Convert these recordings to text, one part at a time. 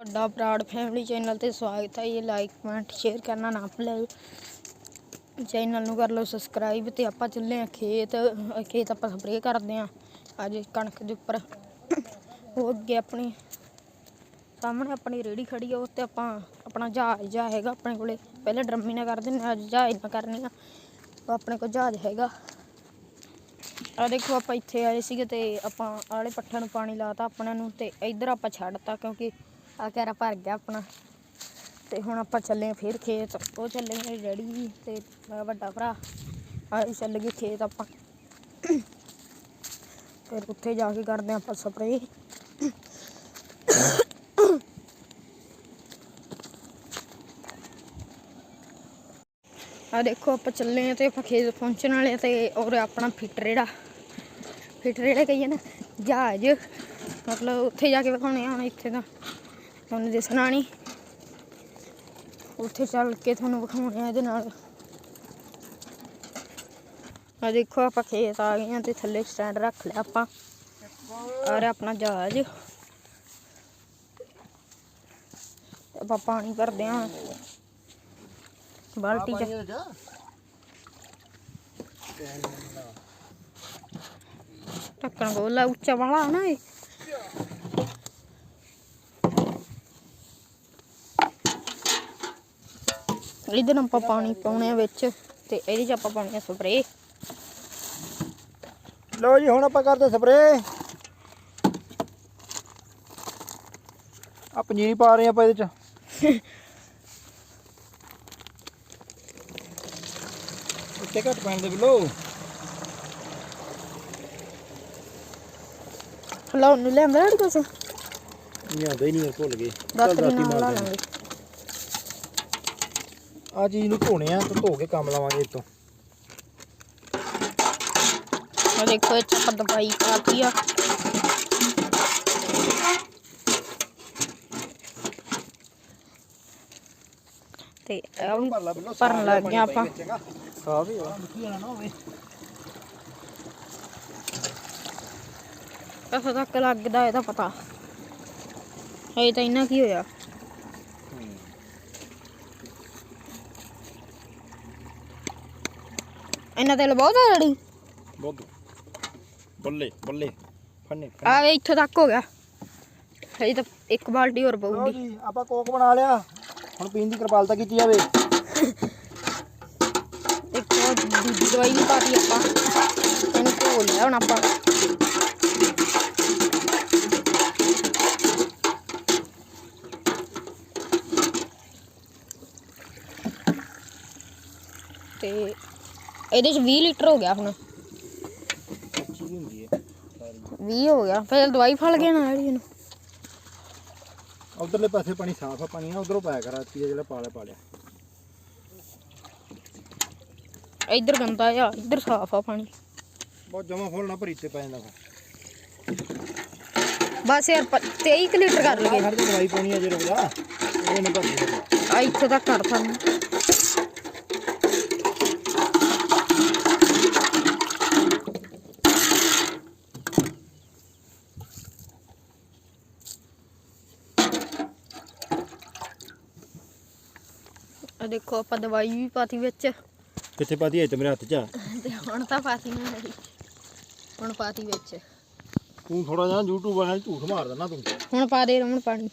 ਤੁਹਾਡਾ Brar family channel ਤੇ ਸਵਾਗਤ ਹੈ। ਇਹ ਲਾਈਕ ਕਮੈਂਟ ਸ਼ੇਅਰ ਕਰਨਾ ਨਾ ਭੁੱਲਿਓ। ਚੈਨਲ ਨੂੰ ਕਰ ਲਓ ਸਬਸਕ੍ਰਾਈਬ ਤੇ ਆਪਾਂ ਚੱਲੇ ਆ ਖੇਤ। ਖੇਤ ਆਪਾਂ ਸਪਰੇਅ ਕਰਦੇ ਆ ਅੱਜ ਕਣਕ ਦੇ ਉੱਪਰ। ਉਹ ਅੱਗੇ ਆਪਣੀ, ਸਾਹਮਣੇ ਆਪਣੀ ਰੇੜੀ ਖੜੀ ਆ ਉੱਤੇ ਆਪਾਂ ਆਪਣਾ ਜਹਾਜ਼ ਜਾ ਹੈਗਾ ਆਪਣੇ ਕੋਲੇ। ਪਹਿਲੇ ਡਰਮੀ ਨਾਲ ਕਰ ਦਿੰਦੇ ਅੱਜ ਜਹਾਜ਼ ਨਾਲ ਕਰਨੀ ਆ। ਆਪਣੇ ਕੋਲ ਜਹਾਜ਼ ਹੈਗਾ। ਆ ਦੇਖੋ ਆਪਾਂ ਇੱਥੇ ਆਏ ਸੀਗੇ ਤੇ ਆਪਾਂ ਆਲੇ ਪੱਠਿਆਂ ਨੂੰ ਪਾਣੀ ਲਾਤਾ ਆਪਣਿਆਂ ਨੂੰ ਤੇ ਇੱਧਰ ਆਪਾਂ ਛੱਡਤਾ ਕਿਉਂਕਿ ਆ ਕੈਰਾ ਭਰ ਗਿਆ ਆਪਣਾ। ਤੇ ਹੁਣ ਆਪਾਂ ਚੱਲੇ ਆਂ ਫਿਰ ਖੇਤ। ਉਹ ਚੱਲੇ ਮੇਰੇ ਡੈਡੀ ਜੀ ਤੇ ਮੇਰਾ ਵੱਡਾ ਭਰਾ। ਆ ਚੱਲ ਗਏ ਖੇਤ ਆਪਾਂ। ਫਿਰ ਉੱਥੇ ਜਾ ਕੇ ਕਰਦੇ ਆਂ ਆਪਾਂ ਸਪਰੇ ਆ ਦੇਖੋ ਆਪਾਂ ਚੱਲੇ ਆਂ ਤੇ ਆਪਾਂ ਖੇਤ ਪਹੁੰਚਣ ਵਾਲੇ ਤੇ ਔਰ ਆਪਣਾ ਫਿੱਟ ਰੇੜਾ ਫਿੱਟ ਰੇੜਾ ਕਹੀਏ ਨਾ, ਜਹਾਜ਼। ਮਤਲਬ ਉੱਥੇ ਜਾ ਕੇ ਵਿਖਾਉਣੇ ਆ ਹੁਣ ਇੱਥੇ ਤਾਂ। ਤੁਹਾਨੂੰ ਦਿਸਣਾ ਨਹੀਂ ਉੱਥੇ ਚੱਲ ਕੇ ਤੁਹਾਨੂੰ ਵਿਖਾਉਣੇ ਆ ਇਹਦੇ ਨਾਲ। ਆ ਦੇਖੋ ਆਪਾਂ ਖੇਤ ਆ ਗਏ ਆ ਤੇ ਥੱਲੇ ਸਟੈਂਡ ਰੱਖ ਲਿਆ ਆਪਾਂ। ਆ ਰਿਹਾ ਆਪਣਾ ਜਹਾਜ਼। ਤੇ ਆਪਾਂ ਪਾਣੀ ਭਰਦੇ ਆ। ਬਾਲਟੀ ਚ। ਢੱਕਣ ਗੋਲਾ ਉੱਚਾ ਵਾਲਾ ਨਾ ਇਹ। ਇਹਦੇ ਨਾਲ ਆਪਾਂ ਪਾਣੀ ਪਾਉਣੇ ਆ ਵਿੱਚ ਤੇ ਇਹਦੇ ਚ ਆਪਾਂ ਪਾਉਣੀ ਆ ਸਪਰੇਅ। ਲਓ ਜੀ ਹੁਣ ਆਪਾਂ ਕਰਦੇ ਸਪਰੇ ਆ ਪਨੀਰੀ ਪਾ ਰਹੇ ਆਪਾਂ ਇਹਦੇ ਚ। ਉੱਤੇ ਘੱਟ ਪੈਣ ਦੇ ਬਿਲੋ। ਹਲਾਉਣ ਨੂੰ ਲਿਆਂਦਾ ਅੜ ਕੁਛ ਨਹੀਂ ਆਉਂਦਾ ਹੀ ਨਹੀਂ ਭੁੱਲ ਗਏ। ਦਾਤਰੀ ਨਾਲ ਲਾ ਲਾਂਗੇ। ਆ ਚੀਜ਼ ਨੂੰ ਧੋਣੇ ਆ ਤੇ ਧੋ ਕੇ ਕੰਮ ਲਾਵਾਂਗੇ ਇਤੋਂ ਆ ਦੇਖੋ ਇਹ ਚ ਆਪਾਂ ਦਵਾਈ ਪਾਤੀ ਆ। ਤੇ ਭਰਨ ਲੱਗ ਗਏ ਆਪਾਂ। ਸਾਫ਼ ਹੀ ਆ। ਮਿੱਟੀ ਨਾ ਹੋਵੇ ਕਦੋਂ ਤੱਕ ਲੱਗਦਾ ਇਹਦਾ ਪਤਾ। ਇਹ ਤਾਂ ਇਹਨਾਂ ਕੀ ਹੋਇਆ? ਇਹਨਾਂ ਤੇ ਬਹੁਤ ਆ ਲੜੀ ਬਹੁਤ ਬੱਲੇ ਬੱਲੇ ਫੰਨੇ ਆ ਵੇ ਇੱਥੋਂ ਤੱਕ ਹੋ ਗਿਆ। ਹਜੇ ਤਾਂ ਇੱਕ ਬਾਲਟੀ ਹੋਰ ਲਓ ਪਊਗੀ ਜੀ ਆਪਾਂ ਕੋਕ ਬਣਾ ਲਿਆ। ਹੁਣ ਪੀਣ ਦੀ ਕਿਰਪਾਲਤਾ ਕੀਤੀ ਜਾਵੇ। ਇੱਕ ਉਹ ਦੂਜੀ ਦਵਾਈ ਵੀ ਪਾਤੀ ਆਪਾਂ। ਇਹਨੂੰ ਘੋਲ ਲਿਆ ਹੁਣ ਆਪਾਂ। ਤੇ ਇਹਦੇ ਚ 20 ਲੀਟਰ ਹੋ ਗਿਆ ਹੁਣ ਅੱਛੀ ਵੀ ਹੁੰਦੀ ਹੈ ਸਾਰੀ 20 ਹੋ ਗਿਆ। ਫਿਰ ਦਵਾਈ ਫਲ ਗਿਆ ਨਾਲ ਹੀ ਇਹਨੂੰ। ਉਧਰਲੇ ਪਾਸੇ ਪਾਣੀ ਸਾਫ਼ ਆ ਪਾਣੀ ਨਾ ਉਧਰੋਂ ਪਾਇਆ ਕਰ ਆਤੀ ਜਿਹੜਾ ਪਾਲਿਆ ਪਾਲਿਆ ਇੱਧਰ ਗੰਦਾ ਆ ਇੱਧਰ ਸਾਫ਼ ਆ ਪਾਣੀ। ਬਹੁਤ ਜਮਾ ਫੁੱਲ ਨਾ ਭਰੀ ਤੇ ਪੈ ਜਾਂਦਾ ਫਿਰ ਬਸ ਯਾਰ 23 ਲੀਟਰ ਕਰ ਲਈਏ। ਹਰ ਦੀ ਦਵਾਈ ਪਾਉਣੀ ਆ ਜੇ ਰੁਕਦਾ ਉਹਦੇ ਨਾਲ ਭਰ ਆ ਇੱਥੋਂ ਤੱਕ ਕਰ ਸਾਨੂੰ ਦੇਖੋ ਆਪਾਂ ਦਵਾਈ ਵੀ ਪਾਤੀ ਵਿੱਚ। ਕਿੱਥੇ ਪਾਤੀ ਹੈ ਤੇ ਮੇਰੇ ਹੱਥ 'ਚ? ਆ। ਤੇ ਹੁਣ ਤਾਂ ਪਾਤੀ ਨਾ ਮੇਰੀ ਹੁਣ ਪਾਤੀ ਵਿੱਚ। ਤੂੰ ਥੋੜਾ ਜਿਹਾ YouTube ਵਾਲਿਆਂ ਨੂੰ ਝੂਠ ਮਾਰ ਦਿੰਦਾ ਤੂੰ। ਹੁਣ ਪਾ ਦੇ ਰਮਣ ਪਾਣੀ।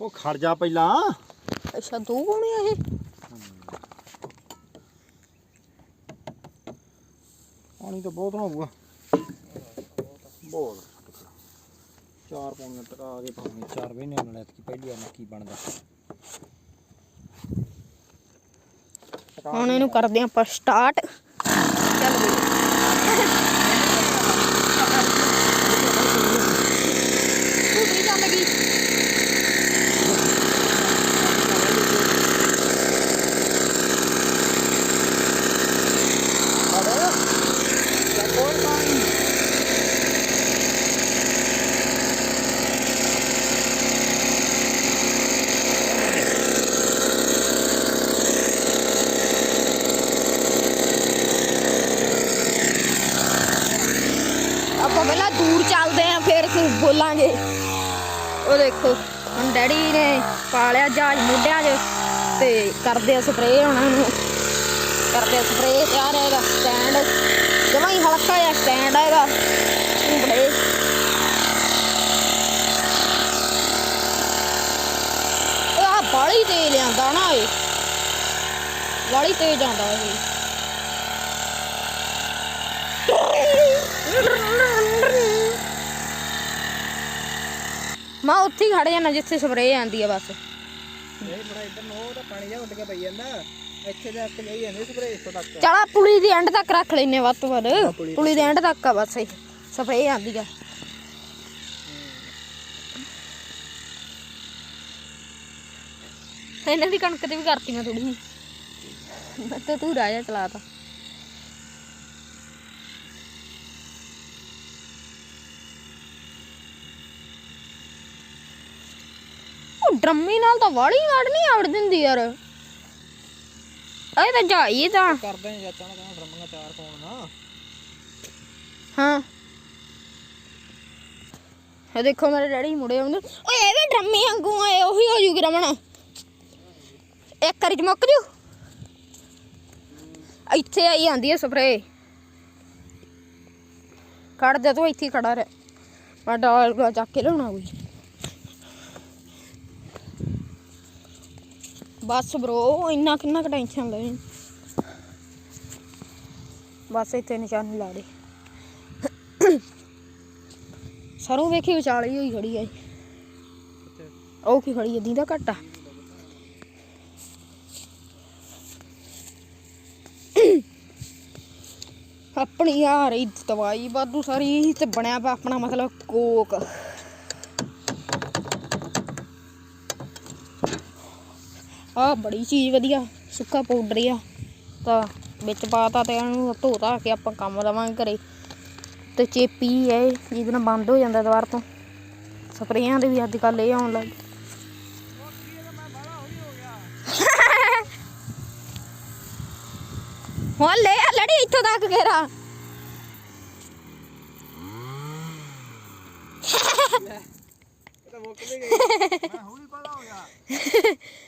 ਉਹ ਖੜ ਜਾ ਪਹਿਲਾਂ। ਅੱਛਾ ਦੋ ਪਾਉਣੇ ਆ ਇਹ? ਪਾਣੀ ਤਾਂ ਬਹੁਤ ਨਾ ਹੋਊਗਾ। ਬਹੁਤ ਚਾਰ ਪੌਣੇ ਤੱਕ ਆ ਗਏ ਪਾਣੀ। ਚਾਰ ਵੇਨੇ ਨਾਲ ਐਤਕੀ ਪਹਿਲੀ ਵਾਰ ਕੀ ਬਣਦਾ। ਹੁਣ ਇਹਨੂੰ ਕਰਦੇ ਆਪਾਂ ਸਟਾਰਟ ਚੱਲ ਬਈ। ਸਕੂਟਰੀ ਚੱਲ ਗਈ ਆਪਾਂ ਪਹਿਲਾਂ ਦੂਰ ਚੱਲਦੇ ਆਂ ਫਿਰ ਫਿਰ ਬੋਲਾਂਗੇ ਉਹ ਦੇਖੋ, ਹੁਣ ਡੈਡੀ ਨੇ ਪਾ ਲਿਆ ਜਹਾਜ਼ ਮੋਢਿਆਂ 'ਚ ਤੇ ਕਰਦੇ ਆ ਸਪਰੇਅ ਉਹਨਾਂ ਨੂੰ। ਕਰਦੇ ਆ ਸਪਰੇਅ ਤਿਆਰ ਹੈ ਇਹਦਾ ਸਟੈਂਡ ਜਮਾਂ ਹੀ ਹਲਕਾ ਜਿਹਾ ਸਟੈਂਡ ਹੈ ਇਹਦਾ ਬੜੇ। ਆ ਬਾਲੀ ਤੇਜ਼ ਲਿਆਂਦਾ ਨਾ ਇਹ। ਬਾਲੀ ਤੇਜ਼ ਆਉਂਦਾ ਇਹ। ਮੈਂ ਉੱਥੇ ਹੀ ਖੜ ਜਾਣਾ ਜਿੱਥੇ ਸਪਰੇਅ ਆਂਦੀ ਆ ਬਸ। ਇਹ ਬੜਾ ਇੱਧਰ ਨੂੰ ਉਹ ਤਾਂ ਪਾਣੀ ਜਿਹਾ ਉੱਡ ਕੇ ਪਈ ਜਾਂਦਾ। ਇੱਥੇ ਜਾ ਕੇ ਜਾਈ ਜਾਂਦੇ ਸਪਰੇ ਇੱਥੋਂ ਤੱਕ। ਚਲਾ ਪੁਲੀ ਦੀ ਐਂਡ ਤੱਕ ਰੱਖ ਲੈਨੇ ਵੱਧ ਤੋਂ ਵੱਧ। ਪੁਲੀ ਪੁਲੀ ਦੇ ਐਂਡ ਤੱਕ ਆ ਬਸ ਇਹ। ਸਪਰੇਅ ਆਂਦੀ ਆ। ਇਹਨਾਂ ਦੀ ਕਣਕ ਤੇ ਵੀ ਕਰਤੀ ਮੈਂ ਥੋੜੀ ਮੈਂ ਤੇ ਤੂੰ ਰਾਜਾ ਚਲਾਤਾ ਡਰਮੀ ਨਾਲ ਤਾਂ ਵਾਲੀ ਵੜ ਨਹੀਂ ਆਵੜ ਦਿੰਦੀ ਯਾਰ। ਇਹ ਤਾਂ ਜਾਈ ਤਾਂ। ਕਰਦੇ ਨੇ ਚਾਚਾ ਨੇ ਕਹਿੰਦਾ ਡਰਮਾਂ ਚਾਰ ਪਾਉਣ ਨਾ। ਹਾਂ। ਇਹ ਦੇਖੋ ਮੇਰੇ ਡੈਡੀ ਮੁੜੇ ਆਉਂਦੇ। ਓਏ ਇਹ ਵੀ ਡਰਮੀ ਵਾਂਗੂ ਆਏ ਉਹੀ ਹੋ ਜੂਗੀ ਰਮਣ ਇੱਕ ਵਾਰੀ ਚ ਮੁੱਕ ਜੂ। ਇੱਥੇ ਆਈ ਆਂਦੀ ਹੈ ਸਪਰੇ ਕੱਢ ਦੇ ਤੂੰ ਇੱਥੇ ਖੜਾ ਰਹਿ। ਮੈਂ ਡਾਲ ਚੱਕ ਕੇ ਲਿਆਉਣਾ ਕੋਈ। ਬਸ ਬ్రో ਇੰਨਾ ਕਿੰਨਾ ਕੁ ਟੈਨਸ਼ਨ ਲੈ ਬਸ ਇੱਥੇ ਨਿਸ਼ਾਨੀ ਲਾ ਦੇ। ਸਰੋਂ ਵੇਖੀ ਵਿਚਾਲੇ ਹੋਈ ਖੜੀ ਐ ਉਹ ਕੀ ਖੜੀ ਐ ਦੀਦਾ ਘਟਾ। ਆਪਣੀ ਆ ਰਹੀ ਦਵਾਈ, ਵਾਧੂ ਸਾਰੀ ਤੇ ਬਣਿਆ ਪਿਆ ਆਪਣਾ ਮਤਲਬ ਕੋਕ। ਆ ਬੜੀ ਚੀਜ਼ ਵਧੀਆ ਸੁੱਕਾ ਪਾਊਡਰ ਆ। ਤਾਂ ਵਿੱਚ ਪਾਤਾ ਤੇ ਇਹਨੂੰ ਧੋਤਾ ਕੇ ਆਪਾਂ ਕੰਮ ਦਵਾਂਗੇ ਘਰੇ। ਤੇ ਚੇਪੀ ਹੈ ਜਿਹਦੇ ਨਾਲ ਬੰਦ ਹੋ ਜਾਂਦਾ ਦੁਬਾਰ ਤੋਂ। ਸਪਰੇਆਂ ਦੇ ਵੀ ਅੱਜ ਕੱਲ ਇਹ ਆਉਣ ਲੱਗ ਹੁਣ ਲੈ ਆ ਲੜੀ ਇੱਥੋਂ ਤੱਕ ਘੇਰਾ। ਇਹ ਤਾਂ ਮੁੱਕ ਵੀ ਗਈ। ਮੈਂ ਹੌਲੀ ਪੜਾ ਹੋ ਗਿਆ।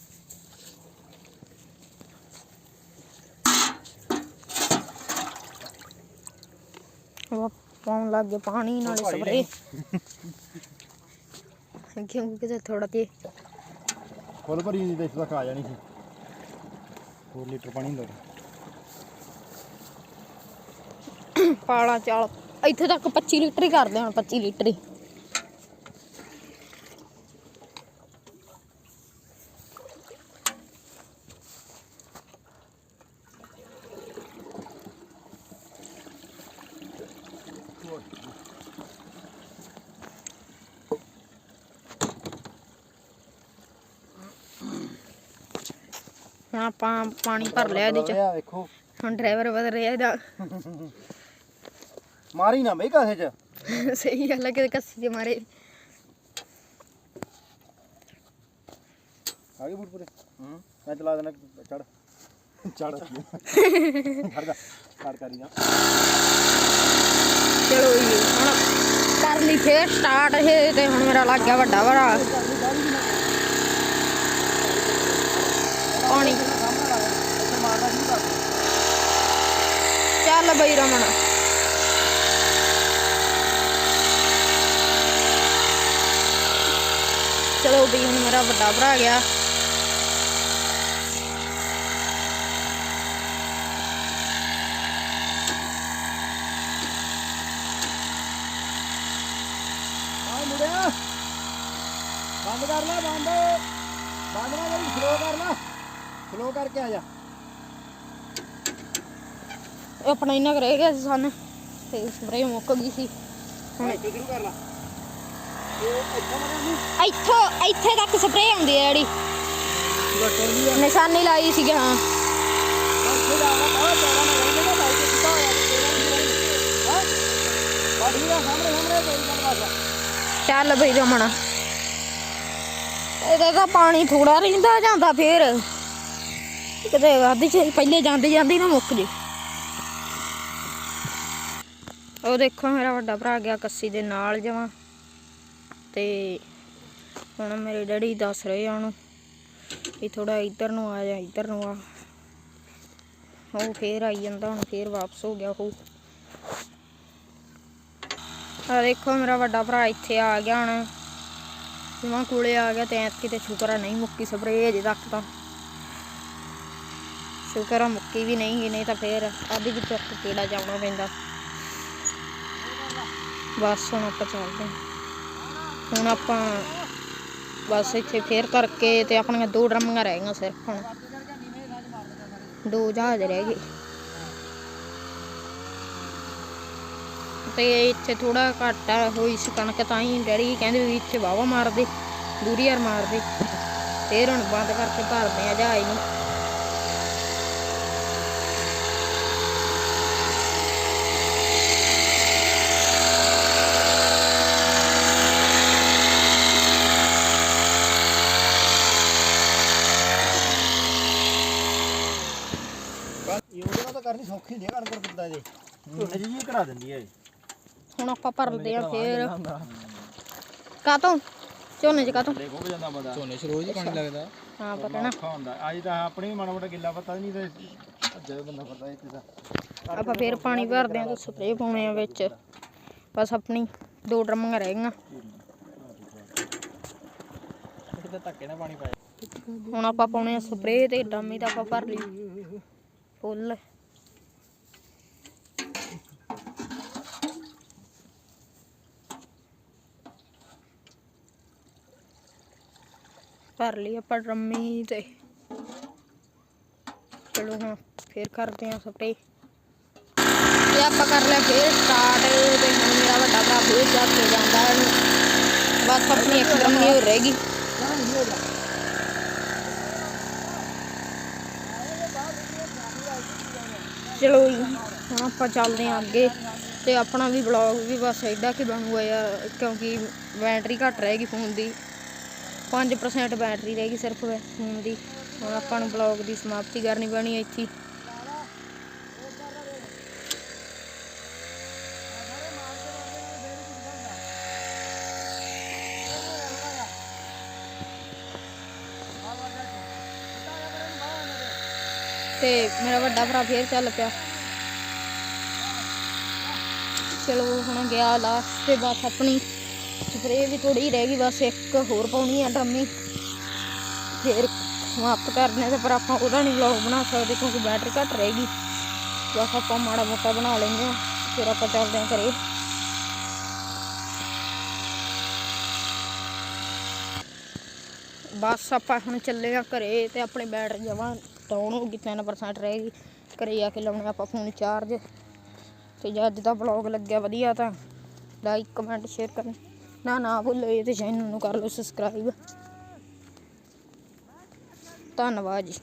ਲੱਗ ਗਏ ਪਾਣੀ ਨਾਲੇ ਸਪਰੇ। ਕਿਉਂਕਿ ਕਿਤੇ ਥੋੜਾ ਤੇ ਫੁੱਲ ਭਰੀ ਤਾਂ ਇੱਥੋਂ ਤੱਕ ਆ ਜਾਣੀ ਸੀ। 4 ਲੀਟਰ ਪਾਣੀ ਹੁੰਦਾ ਪਾਲਾ ਚਾਲ ਇੱਥੇ ਤੱਕ 25 ਲੀਟਰ ਹੀ ਕਰਦੇ ਹੁਣ 25 ਲੀਟਰ ਹੀ। ਹੁਣ ਆਪਾਂ ਪਾਣੀ ਭਰ ਲਿਆ ਇਹਦੇ ਚ। ਆ ਵੇਖੋ। ਹੁਣ ਡਰਾਈਵਰ ਬਦਲ ਰਿਹਾ ਇਹਦਾ। ਮਾਰੀ ਨਾ ਬਈ ਕਾਸੇ ਚ। ਸਹੀ ਗੱਲ ਹੈ ਕਿ ਕੱਸੀ ਦੇ ਮਾਰੇ। ਆ ਗਏ ਬੂਟ ਪੂਰੇ? ਹੂੰ ਮੈਂ ਚਲਾ ਦੇਣਾ ਚੜ ਚੜ ਜਾ ਖੜ ਕਰੀ ਜਾ ਚਲੋ ਜੀ ਹੁਣ ਕਰ ਲਈ ਫੇਰ ਸਟਾਰਟ ਇਹ, ਤੇ ਹੁਣ ਮੇਰਾ ਲੱਗ ਗਿਆ ਵੱਡਾ ਭਰਾ ਪਾਣੀ। ਚੱਲ ਬਈ ਰਮਣ ਚਲੋ ਬਈ, ਹੁਣ ਮੇਰਾ ਵੱਡਾ ਭਰਾ ਗਿਆ। ਕਰ ਲੈ ਬੰਦ। ਬੰਦ ਨਾ ਕਰੀ ਸਲੋ ਕਰ ਲੈ ਸਲੋ ਕਰਕੇ ਆ ਜਾ। ਆਪਣਾ ਇੰਨਾ ਰਹਿ ਗਿਆ ਸੀ ਸਾਨੂੰ ਤੇ ਸਪਰੇ ਮੁੱਕ ਗਈ ਸੀ। ਹੁਣ ਇੱਥੇ ਸ਼ੁਰੂ ਕਰ ਲੈ ਇਹ ਇੱਥੋਂ ਤੱਕ ਸਪਰੇਅ ਆਉਂਦੀ ਹੈ ਜਿਹੜੀ। ਨਿਸ਼ਾਨੀ ਲਾਈ ਸੀਗੀ ਹਾਂ। ਚੱਲ ਬਈ ਰਮਣਾ ਇਹਦਾ ਤਾਂ ਪਾਣੀ ਥੋੜਾ ਰਹਿੰਦਾ ਜਾਂਦਾ ਫੇਰ। ਕਿਤੇ ਅੱਧ ਚ ਪਹਿਲੇ ਜਾਂਦੇ ਜਾਂਦੇ ਨਾ ਮੁੱਕ ਜੇ। ਉਹ ਦੇਖੋ ਮੇਰਾ ਵੱਡਾ ਭਰਾ ਗਿਆ ਕੱਸੀ ਦੇ ਨਾਲ ਜਮਾਂ। ਤੇ ਹੁਣ ਮੇਰੇ ਡੈਡੀ ਦੱਸ ਰਹੇ ਆ ਉਹਨੂੰ ਵੀ ਥੋੜਾ ਇੱਧਰ ਨੂੰ ਆ ਜਾ ਇੱਧਰ ਨੂੰ ਆ। ਉਹ ਫੇਰ ਆਈ ਜਾਂਦਾ, ਹੁਣ ਫੇਰ ਵਾਪਸ ਹੋ ਗਿਆ ਉਹ। ਆ ਦੇਖੋ ਮੇਰਾ ਵੱਡਾ ਭਰਾ ਇੱਥੇ ਆ ਗਿਆ ਹੁਣ। ਜਮਾ ਕੋਲੇ ਆ ਗਿਆ ਤੇ ਐਤਕੀ ਤੇ ਸ਼ੁਕਰ ਆ ਨਹੀਂ ਮੁੱਕੀ ਸਪਰੇਅ ਅਜੇ ਤੱਕ ਤਾਂ। ਸ਼ੁਕਰ ਆ ਮੁੱਕੀ ਵੀ ਨਹੀਂ ਨਹੀਂ ਤਾਂ ਫੇਰ ਅੱਧੀ ਵਿੱਚ ਇੱਕ ਕੀੜਾ ਜਾਣਾ ਪੈਂਦਾ। ਬਸ ਹੁਣ ਆਪਾਂ ਚੱਲਦੇ ਹਾਂ। ਹੁਣ ਆਪਾਂ ਬਸ ਇੱਥੇ ਫੇਰ ਕਰਕੇ ਤੇ ਆਪਣੀਆਂ ਦੋ ਡਰਮੀਆਂ ਰਹਿ ਗਈਆਂ ਸਿਰਫ ਹੁਣ। ਦੋ ਜਹਾਜ਼ ਰਹਿ ਗਏ। ਤੇ ਇੱਥੇ ਥੋੜਾ ਘਾਟਾ ਹੋਈ ਸੀ ਕਣਕ ਤਾਂ ਹੀ ਡੈਡੀ ਕਹਿੰਦੇ ਵੀ ਇੱਥੇ ਵਾਵਾ ਮਾਰਦੇ ਦੂਰੀ ਯਾਰ ਮਾਰਦੇ। ਫੇਰ ਹੁਣ ਬੰਦ ਕਰਕੇ ਭਰਦੇ ਆ ਜਹਾਜ਼ ਨੂੰ। ਤਾਂ ਕਰਨੀ ਸੌਖੀ ਨਹੀਂ ਕਣਕ ਕਿੱਦਾਂ ਜੇ ਝੋਨੇ ਜੀ ਕਰਾ ਦਿੰਦੀ ਹੈ ਹੁਣ ਆਪਾਂ ਭਰਦੇ ਆ ਫੇਰ। ਕਾਤੋਂ ਝੋਨੇ ਚ ਕਾਤੋਂ ਜਾਂਦਾ ਬੰਦਾ। ਝੋਨੇ ਚ ਰੋਜ਼ ਹੀ ਪਾਣੀ ਲੱਗਦਾ। ਹਾਂ ਪਤਾ ਨਾ। ਹੁੰਦਾ। ਅੱਜ ਤਾਂ ਆਪਣੀ ਮਾੜਾ ਮੋਟਾ ਗਿੱਲਾ ਪਤਾ ਨਹੀਂ ਤੇ ਅੱਜਾ ਬੰਦਾ ਪਤਾ ਇੱਥੇ ਦਾ ਆਪਾਂ ਫੇਰ ਪਾਣੀ ਭਰਦੇ ਆ ਤੇ ਸਪਰੇਅ ਪਾਉਣੇ ਆ ਵਿੱਚ। ਬਸ ਆਪਣੀ ਦੋ ਡਰਮੀਆਂ ਰਹਿ ਗਈਆਂ। ਕਿਤੇ ਧੱਕੇ ਨਾਲ ਪਾਣੀ ਪਾਇਆ। ਹੁਣ ਆਪਾਂ ਪਾਉਣੇ ਆ ਸਪਰੇਅ ਤੇ ਡਰਮੀ ਤਾਂ ਆਪਾਂ ਭਰ ਲਈ। ਫੁੱਲ। ਭਰ ਲਈ ਆਪਾਂ ਡਰਮੀ ਤੇ। ਚਲੋ ਹੁਣ ਫੇਰ ਕਰਦੇ ਹਾਂ ਸਪਰੇ। ਤੇ ਆਪਾਂ ਕਰ ਲਿਆ ਫੇਰ ਸਟਾਰਟ ਤੇ ਹੁਣ ਮੇਰਾ ਵੱਡਾ ਭਰਾ ਫੇਰ ਜਾ ਕੇ ਜਾਂਦਾ ਇਹਨੂੰ ਬਸ ਆਪਣੀ ਇੱਕ ਡਰਮੀ ਹੋਰ ਰਹਿ ਗਈ। ਚਲੋ ਜੀ, ਹੁਣ ਆਪਾਂ ਚੱਲਦੇ ਹਾਂ ਅੱਗੇ। ਤੇ ਆਪਣਾ ਵੀ ਵਲੌਗ ਵੀ ਬਸ ਐਡਾ ਕਿ ਬਣੂਗਾ ਯਾਰ, ਕਿਉਂਕਿ ਬੈਟਰੀ ਘੱਟ ਰਹੇਗੀ ਫੋਨ ਦੀ। 5% ਬੈਟਰੀ ਰਹਿ ਗਈ ਸਿਰਫ ਫੋਨ ਦੀ। ਹੁਣ ਆਪਾਂ ਨੂੰ ਵਲੌਗ ਦੀ ਸਮਾਪਤੀ ਕਰਨੀ ਪੈਣੀ ਹੈ ਇੱਥੇ। ਹੀ। ਤੇ ਮੇਰਾ ਵੱਡਾ ਭਰਾ ਫੇਰ ਚੱਲ ਪਿਆ। ਚਲੋ, ਹੁਣ ਗਿਆ ਲਾਸਟ ਤੇ ਬਸ ਆਪਣੀ। ਸਪਰੇਅ ਵੀ ਥੋੜੀ ਰਹਿ ਗਈ, ਬਸ ਇੱਕ ਹੋਰ ਪਾਉਣੀ ਆ ਡਰਮੀ ਫੇਰ ਸਮਾਪਤ ਕਰਨੇ, ਤੇ ਪਰ ਆਪਾਂ ਉਹਦਾ ਨਹੀਂ ਵਲੌਗ ਬਣਾ ਸਕਦੇ ਕਿਉਂਕਿ ਬੈਟਰੀ ਘੱਟ ਰਹੇਗੀ ਬਸ ਆਪਾਂ ਮਾੜਾ ਮੋਟਾ ਬਣਾ ਲੈਂਦੇ ਹਾਂ, ਫਿਰ ਆਪਾਂ ਚੱਲਦੇ ਹਾਂ ਘਰੇ। ਬਸ ਆਪਾਂ ਹੁਣ ਚੱਲੇ ਆ ਘਰੇ, ਤੇ ਆਪਣੇ ਬੈਟਰੀ ਜਮਾਂ ਡਾਊਨ ਹੋ ਗਈ 3% ਰਹਿ ਗਈ। ਘਰੇ ਆ ਕੇ ਲਾਉਣੇ ਆਪਾਂ ਫੋਨ ਚਾਰਜ ਤੇ ਜੇ ਅੱਜ ਦਾ ਵਲੌਗ ਲੱਗਿਆ ਵਧੀਆ ਤਾਂ ਲਾਈਕ ਕਮੈਂਟ ਸ਼ੇਅਰ ਕਰਨਾ। ਨਾ ਨਾ ਭੁੱਲੋ ਇਹ ਤੇ ਚੈਨਲ ਨੂੰ ਕਰ ਲਓ ਸਬਸਕ੍ਰਾਈਬ ਧੰਨਵਾਦ ਜੀ।